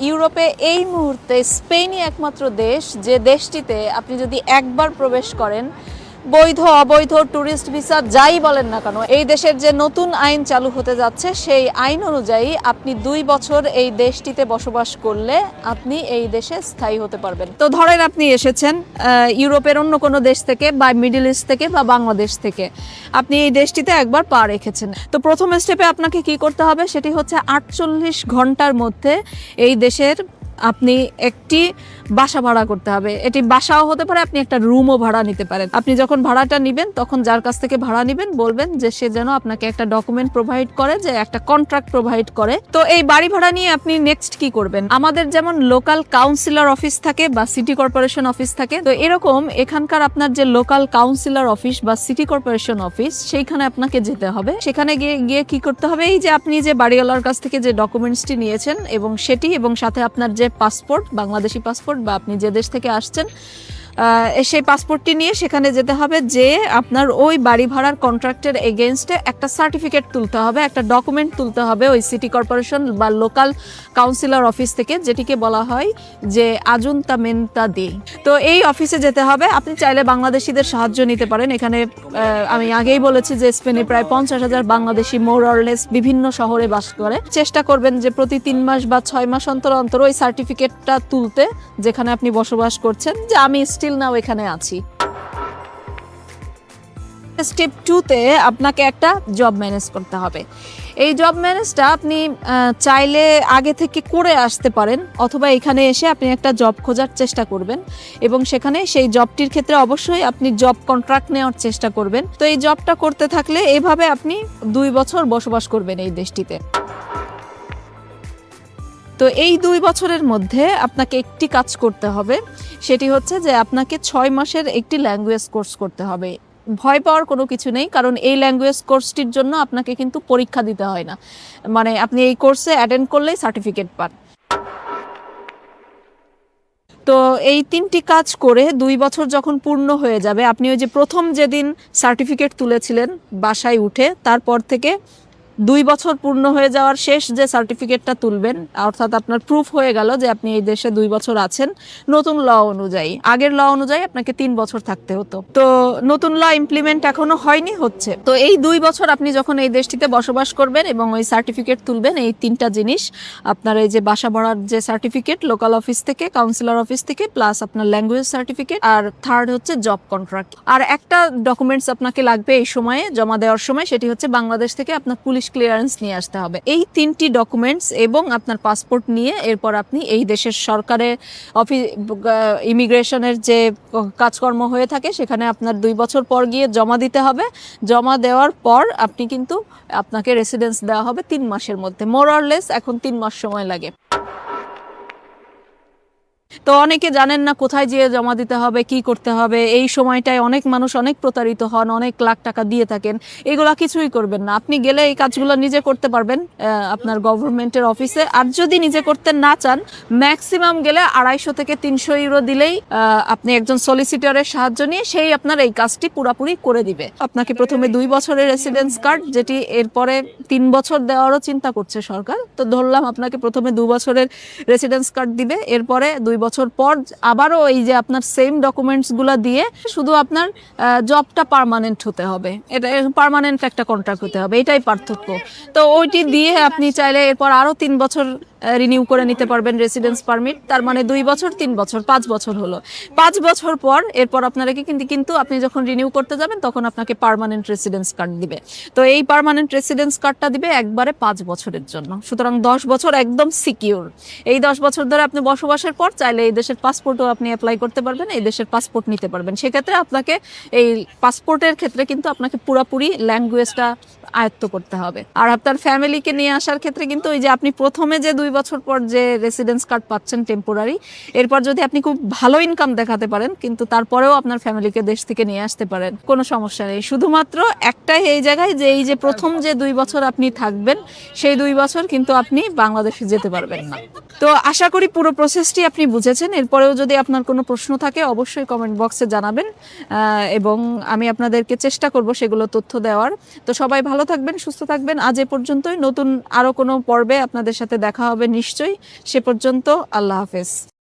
ইউরোপে এই মুহূর্তে স্পেনই একমাত্র দেশ যে দেশটিতে আপনি যদি একবার প্রবেশ করেন বৈধ, অবৈধ ট্যুরিস্ট ভিসা যাই বলেন না কেন, এই দেশের যে নতুন আইন চালু হতে যাচ্ছে, সেই আইন অনুযায়ী আপনি দুই বছর এই দেশটিতে বসবাস করলে আপনি এই দেশে স্থায়ী হতে পারবেন। তো ধরেন আপনি এসেছেন ইউরোপের অন্য কোনো দেশ থেকে বা মিডল ইস্ট থেকে বা বাংলাদেশ থেকে। আপনি এই দেশটিতে একবার পা রেখেছেন। তো প্রথম স্টেপে আপনাকে কি করতে হবে, সেটি হচ্ছে আটচল্লিশ ঘণ্টার মধ্যে এই দেশের আপনি একটি বাসা ভাড়া করতে হবে। এটি বাসাও হতে পারে, আপনি একটা রুমও ভাড়া নিতে পারেন। আপনি যখন ভাড়াটা নেবেন, তখন যার কাছ থেকে ভাড়া নেবেন, বলবেন যে সে যেন আপনাকে একটা ডকুমেন্ট প্রোভাইড করে, যে একটা কন্ট্রাক্ট প্রোভাইড করে। তো এই বাড়ি ভাড়া নিয়ে আপনি নেক্সট কি করবেন? আমাদের যেমন লোকাল কাউন্সিলর অফিস থাকে বা সিটি কর্পোরেশন অফিস থাকে, তো এরকম এখানকার আপনার যে লোকাল কাউন্সিলর অফিস বা সিটি কর্পোরেশন অফিস সেইখানে আপনাকে যেতে হবে। সেখানে গিয়ে গিয়ে কি করতে হবে? এই যে আপনি যে বাড়িওয়ালার কাছ থেকে যে ডকুমেন্টসটি নিয়েছেন এবং সেটি এবং সাথে আপনার যে পাসপোর্ট বাংলাদেশি পাসপোর্ট বা আপনি যে দেশ থেকে আসছেন সেই পাসপোর্টটি নিয়ে সেখানে যেতে হবে, যে আপনার ওই বাড়ি ভাড়ার কন্ট্রাক্টের এগেনস্টে একটা সার্টিফিকেট তুলতে হবে, একটা ডকুমেন্ট তুলতে হবে ওই সিটি কর্পোরেশন বা লোকাল কাউন্সিলর অফিস থেকে, যেটিকে বলা হয় যে আজুন্তা মেনতা দি। তো এই অফিসে যেতে হবে, আপনি চাইলে বাংলাদেশিদের সাহায্য নিতে পারেন। এখানে আমি আগেই বলেছি যে স্পেনে প্রায় পঞ্চাশ হাজার বাংলাদেশি মোর অরলেস বিভিন্ন শহরে বাস করে। চেষ্টা করবেন যে প্রতি তিন মাস বা ছয় মাস অন্তর অন্তর ওই সার্টিফিকেটটা তুলতে, যেখানে আপনি বসবাস করছেন। যে আমি স্টিল নাও এখানে আছি। স্টেপ টুতে আপনাকে একটা জব ম্যানেজ করতে হবে। এই জব ম্যানেজটা আপনি চাইলে আগে থেকে করে আসতে পারেন, অথবা এখানে এসে আপনি একটা জব খোঁজার চেষ্টা করবেন এবং সেখানে সেই জবটির ক্ষেত্রে অবশ্যই আপনি জব কন্ট্রাক্ট নেওয়ার চেষ্টা করবেন। তো এই জবটা করতে থাকলে এভাবে আপনি দুই বছর বসবাস করবেন এই দেশটিতে। তো এই দুই বছরের মধ্যে আপনাকে একটি কাজ করতে হবে। সেটি হচ্ছে যে আপনাকে ছয় মাসের একটি ল্যাঙ্গুয়েজ কোর্স করতে হবে। ভয় পাওয়ার কোনো কিছু নেই, কারণ এই ল্যাঙ্গুয়েজ কোর্সটির জন্য আপনাকে কিন্তু পরীক্ষা দিতে হয় না। মানে আপনি এই কোর্সে অ্যাটেন্ড করলেই সার্টিফিকেট পান। তো এই তিনটি কাজ করে দুই বছর যখন পূর্ণ হয়ে যাবে, আপনি ওই যে প্রথম যেদিন সার্টিফিকেট তুলেছিলেন বাসায় উঠে, তারপর থেকে দুই বছর পূর্ণ হয়ে যাওয়ার শেষ যে সার্টিফিকেটটা তুলবেন, অর্থাৎ আপনার প্রুফ হয়ে গেল যে আপনি এই দেশে দুই বছর আছেন, নতুন ল অনুযায়ী। আগের ল অনুযায়ী আপনাকে তিন বছর থাকতে হতো। তো নতুন ল ইমপ্লিমেন্ট এখনও হয়নি হচ্ছে। তো এই দুই বছর আপনি যখন এই দেশটিতে বসবাস করবেন এবং ওই সার্টিফিকেট তুলবেন, এই তিনটা জিনিস, আপনার এই যে বাসা ভাড়ার যে সার্টিফিকেট লোকাল অফিস থেকে কাউন্সিলর অফিস থেকে প্লাস আপনার ল্যাঙ্গুয়েজ সার্টিফিকেট আর থার্ড হচ্ছে জব কন্ট্রাক্ট আর একটা ডকুমেন্টস আপনাকে লাগবে এই সময়ে, জমা দেওয়ার সময়, সেটি হচ্ছে বাংলাদেশ থেকে আপনার পুলিশ ক্লিয়ারেন্স নিয়ে আসতে হবে। এই তিনটি ডকুমেন্টস এবং আপনার পাসপোর্ট নিয়ে এরপর আপনি এই দেশের সরকারের অফিস ইমিগ্রেশনের যে কাজকর্ম হয়ে থাকে, সেখানে আপনার দুই বছর পর গিয়ে জমা দিতে হবে। জমা দেওয়ার পর আপনি কিন্তু আপনাকে রেসিডেন্স দেওয়া হবে তিন মাসের মধ্যে। মোর অরলেস এখন তিন মাস সময় লাগে। তো অনেকে জানেন না কোথায় যেয়ে জমা দিতে হবে, কি করতে হবে। এই সময়টায় অনেক মানুষ অনেক প্রতারিত হন, অনেক লাখ টাকা দিয়ে থাকেন। এগুলা কিছুই করবেন না। আপনি গেলে এই কাজগুলো নিজে করতে পারবেন আপনার গভর্নমেন্টের অফিসে। আর যদি নিজে করতে না চান ম্যাক্সিমাম গেলে আড়াইশো থেকে তিনশো ইউরো দিলেই আপনি একজন সলিসিটরের সাহায্য নিয়ে সেই আপনার এই কাজটি পুরোপুরি করে দিবে। আপনাকে প্রথমে দুই বছরের রেসিডেন্স কার্ড যেটি এরপরে তিন বছর দেওয়ারও চিন্তা করছে সরকার। তো ধরলাম আপনাকে প্রথমে দু বছরের রেসিডেন্স কার্ড দিবে, এরপরে দুই বছর পর আবারও এই যে আপনার সেম ডকুমেন্টসগুলো দিয়ে শুধু আপনার জবটা পারমানেন্ট হতে হবে। এটা পারমানেন্ট একটা কন্ট্রাক্ট হতে হবে, এটাই পার্থক্য। তো ওইটি দিয়ে আপনি চাইলে এরপর আরও তিন বছর রিনিউ করে নিতে পারবেন রেসিডেন্স পারমিট তার মানে দুই বছর, তিন বছর, পাঁচ বছর হলো। পাঁচ বছর পর এরপর আপনাকে কিন্তু কিন্তু আপনি যখন রিনিউ করতে যাবেন, তখন আপনাকে পার্মানেন্ট রেসিডেন্স কার্ড দিবে। তো এই পারমানেন্ট রেসিডেন্স কার্ডটা দিবে একবারে পাঁচ বছরের জন্য। সুতরাং দশ বছর একদম সিকিউর এই দশ বছর ধরে আপনি বসবাসের পর চাইলে এই দেশের পাসপোর্টও আপনি অ্যাপ্লাই করতে পারবেন, এই দেশের পাসপোর্ট নিতে পারবেন। সেক্ষেত্রে আপনাকে এই পাসপোর্টের ক্ষেত্রে কিন্তু আপনাকে পুরোপুরি ল্যাঙ্গুয়েজটা আয়ত্ত করতে হবে। আর আপনার ফ্যামিলিকে নিয়ে আসার ক্ষেত্রে কিন্তু ওই যে আপনি প্রথমে যে দুই বছর পর যে রেসিডেন্স কার্ড পাচ্ছেন টেম্পোরারি এরপর যদি আপনি খুব ভালো ইনকাম দেখাতে পারেন, কিন্তু তারপরেও আপনার ফ্যামিলিকে দেশ থেকে নিয়ে আসতে পারেন, কোনো সমস্যা নেই। শুধুমাত্র একটাই এই জায়গায় যে এই যে প্রথম যে দুই বছর আপনি থাকবেন, সেই দুই বছর কিন্তু আপনি বাংলাদেশে যেতে পারবেন না। তো আশা করি পুরো প্রসেসটি আপনি বুঝেছেন। এরপরেও যদি আপনার কোনো প্রশ্ন থাকে, অবশ্যই কমেন্ট বক্সে জানাবেন। এবং আমি আপনাদেরকে চেষ্টা করব সেগুলো তথ্য দেওয়ার। তো সবাই ভালো থাকবেন, সুস্থ থাকবেন। আজ এ পর্যন্তই। নতুন আরও কোনো পর্বে আপনাদের সাথে দেখা হবে নিশ্চয়ই। সে পর্যন্ত আল্লাহ হাফেজ।